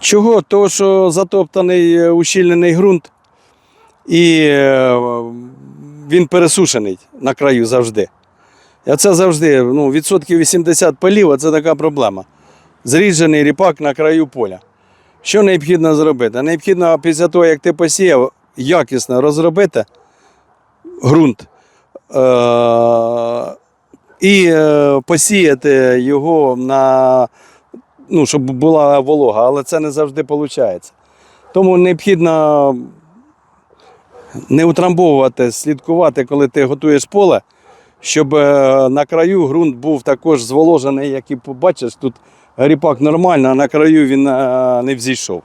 Чого? Того, що затоптаний е, ущільнений ґрунт, і е, він пересушений на краю завжди. А це завжди ну, відсотків 80 полів, а це така проблема. Зріджений ріпак на краю поля. Що необхідно зробити? Необхідно після того, як ти посіяв, якісно розробити ґрунт е- і е, посіяти його на ну, щоб була волога, але це не завжди виходить. Тому необхідно не утрамбовувати, слідкувати, коли ти готуєш поле, щоб е, на краю ґрунт був також зволожений, як і побачиш, тут ріпак нормально, а на краю він е, не взійшов.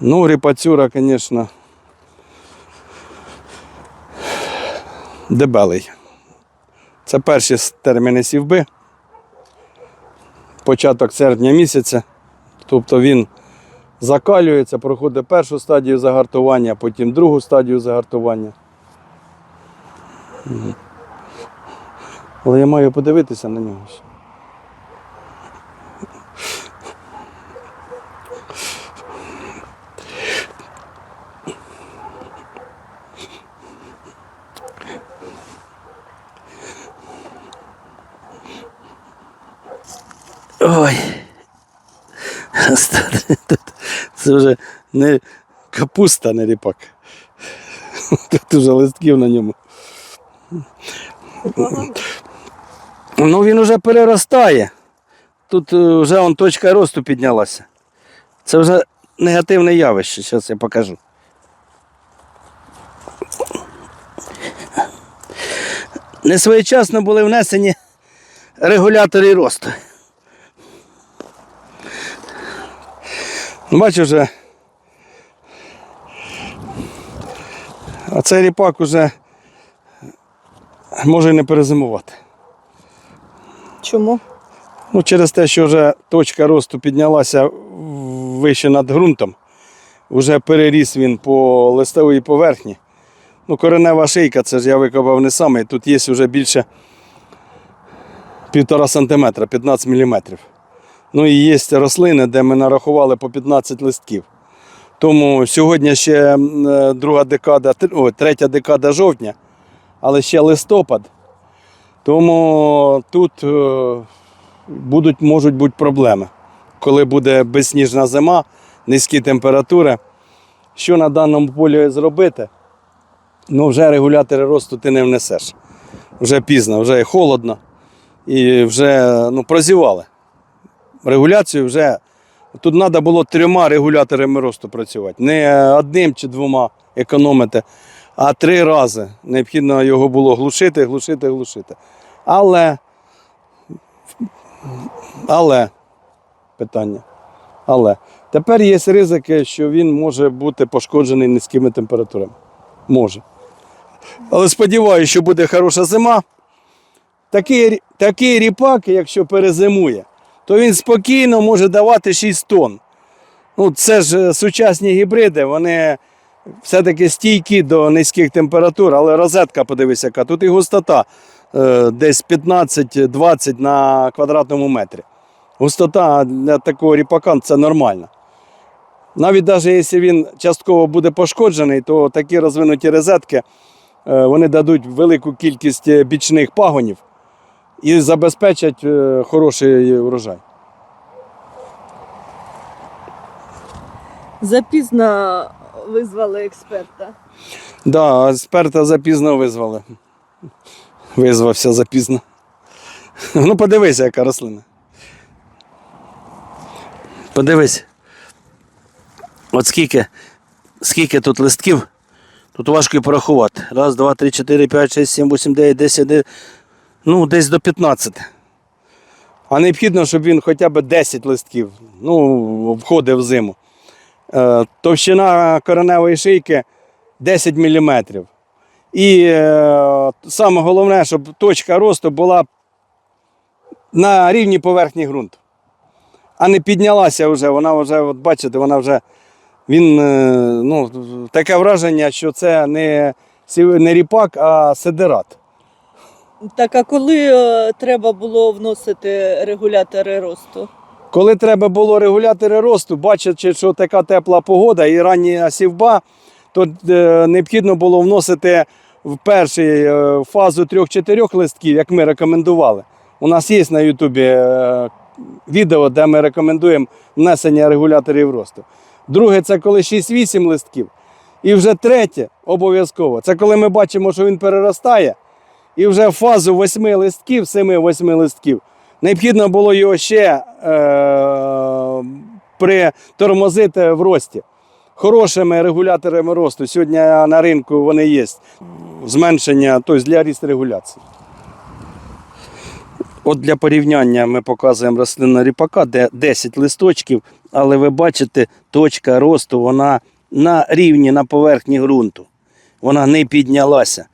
Ну, ріпацюра, звісно, дебелий. Це перші терміни сівби початок серпня місяця. Тобто він закалюється, проходить першу стадію загартування, потім другу стадію загартування. Але я маю подивитися на нього. Ой. Це вже не капуста, не ріпак. Тут вже листків на ньому. Ну він вже переростає. Тут е, вже он, точка росту піднялася. Це вже негативне явище, зараз я покажу. Несвоєчасно були внесені регулятори росту. Бачу вже. А цей ріпак уже може і не перезимувати. Чому? Ну, через те, що вже точка росту піднялася вище над ґрунтом, вже переріс він по листовій поверхні. Ну, коренева шийка, це ж я викопав не саме, тут є вже більше півтора сантиметра, 15 міліметрів. Ну і є рослини, де ми нарахували по 15 листків. Тому сьогодні ще е, друга декада, о, третя декада жовтня, але ще листопад. Тому тут е, будуть, можуть бути проблеми. Коли буде безсніжна зима, низькі температури. Що на даному полі зробити? Ну, вже регулятори росту ти не внесеш. Вже пізно, вже холодно. І вже ну, прозівали. Регуляцію вже. Тут треба було трьома регуляторами росту працювати. Не одним чи двома економити, а три рази. Необхідно його було глушити, глушити, глушити. Але, але, питання. Але тепер є ризики, що він може бути пошкоджений низькими температурами. Може. Але сподіваюся, що буде хороша зима. Такий, такий ріпак, якщо перезимує, то він спокійно може давати 6 тонн. Ну, це ж е, сучасні гібриди, вони все-таки стійкі до низьких температур, але розетка, подивися, яка тут і густота е, десь 15-20 на квадратному метрі. Густота для такого ріпака це нормально. Навіть навіть якщо він частково буде пошкоджений, то такі розвинуті розетки е, вони дадуть велику кількість бічних пагонів і забезпечать е, хороший врожай. Запізно визвали експерта. Да, експерта запізно визвали. Визвався запізно. Ну, подивися, яка рослина. Подивись. От скільки, скільки тут листків, тут важко і порахувати. Раз, два, три, чотири, п'ять, шість, сім, вісім, дев'ять, десять, де- ну, десь до 15. А необхідно, щоб він хоча б 10 листків ну, в зиму. Е, Товщина кореневої шийки 10 мм. І е, саме головне, щоб точка росту була на рівні поверхні ґрунту. А не піднялася вже, вона вже, от бачите, вона вже він, е, ну, таке враження, що це не, не ріпак, а седерат. Так а коли е, треба було вносити регулятори росту? Коли треба було регулятори росту, бачачи, що така тепла погода і рання сівба, то е, необхідно було вносити в першу е, фазу 3-4 листків, як ми рекомендували. У нас є на Ютубі е, відео, де ми рекомендуємо внесення регуляторів росту. Друге, це коли 6-8 листків. І вже третє обов'язково. Це коли ми бачимо, що він переростає, і вже фазу 8 листків, 7-8 листків, необхідно було його ще е- притормозити в рості. Хорошими регуляторами росту. Сьогодні на ринку вони є. Зменшення, тобто для ріст регуляції. От для порівняння ми показуємо рослину ріпака, де 10 листочків, але ви бачите, точка росту вона на рівні на поверхні ґрунту. Вона не піднялася.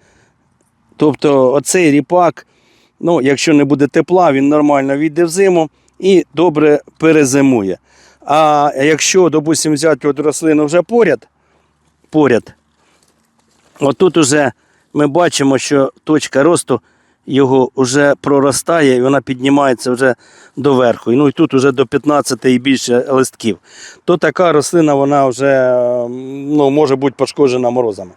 Тобто оцей ріпак, ну, якщо не буде тепла, він нормально війде в зиму і добре перезимує. А якщо, допустимо, взяти от рослину вже поряд, поряд, отут уже ми бачимо, що точка росту його вже проростає і вона піднімається вже до верху. Ну і тут вже до 15 і більше листків. То така рослина вона вже ну, може бути пошкоджена морозами.